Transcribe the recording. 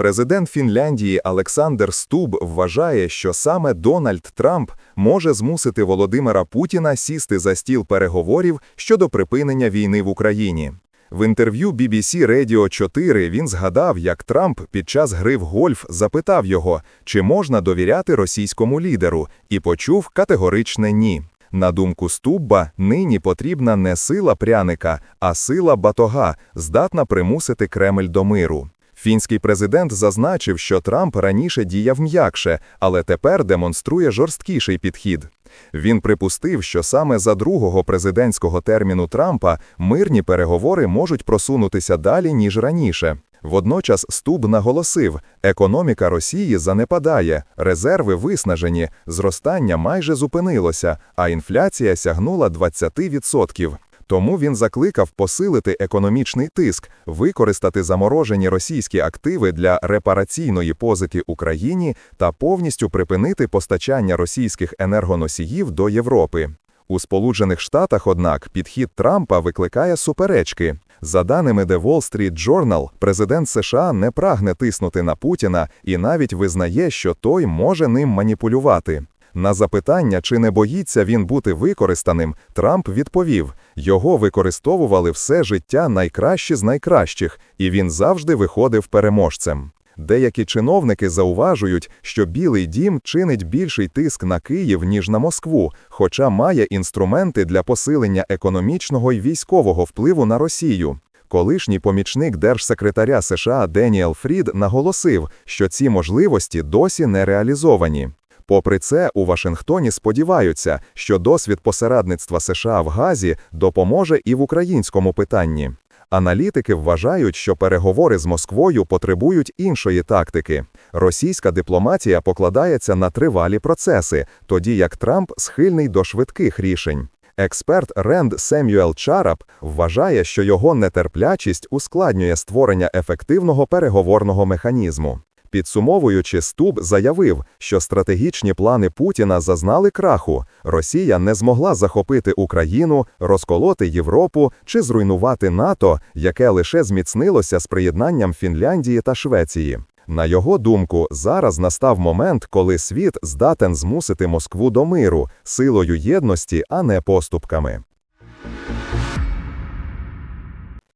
Президент Фінляндії Олександр Стуб вважає, що саме Дональд Трамп може змусити Володимира Путіна сісти за стіл переговорів щодо припинення війни в Україні. В інтерв'ю BBC Radio 4 він згадав, як Трамп під час гри в гольф запитав його, чи можна довіряти російському лідеру, і почув категоричне ні. На думку Стубба, нині потрібна не сила пряника, а сила батога, здатна примусити Кремль до миру. Фінський президент зазначив, що Трамп раніше діяв м'якше, але тепер демонструє жорсткіший підхід. Він припустив, що саме за другого президентського терміну Трампа мирні переговори можуть просунутися далі, ніж раніше. Водночас Стуб наголосив, економіка Росії занепадає, резерви виснажені, зростання майже зупинилося, а інфляція сягнула 20%. Тому він закликав посилити економічний тиск, використати заморожені російські активи для репараційної позики Україні та повністю припинити постачання російських енергоносіїв до Європи. У Сполучених Штатах, однак, підхід Трампа викликає суперечки. За даними The Wall Street Journal, президент США не прагне тиснути на Путіна і навіть визнає, що той може ним маніпулювати. На запитання, чи не боїться він бути використаним, Трамп відповів: його використовували все життя найкращі з найкращих, і він завжди виходив переможцем. Деякі чиновники зауважують, що Білий дім чинить більший тиск на Київ, ніж на Москву, хоча має інструменти для посилення економічного і військового впливу на Росію. Колишній помічник держсекретаря США Деніел Фрід наголосив, що ці можливості досі не реалізовані. Попри це, у Вашингтоні сподіваються, що досвід посередництва США в Газі допоможе і в українському питанні. Аналітики вважають, що переговори з Москвою потребують іншої тактики. Російська дипломатія покладається на тривалі процеси, тоді як Трамп схильний до швидких рішень. Експерт Ренд Семюел Чарап вважає, що його нетерплячість ускладнює створення ефективного переговорного механізму. Підсумовуючи, Стуб заявив, що стратегічні плани Путіна зазнали краху. Росія не змогла захопити Україну, розколоти Європу чи зруйнувати НАТО, яке лише зміцнилося з приєднанням Фінляндії та Швеції. На його думку, зараз настав момент, коли світ здатен змусити Москву до миру силою єдності, а не поступками.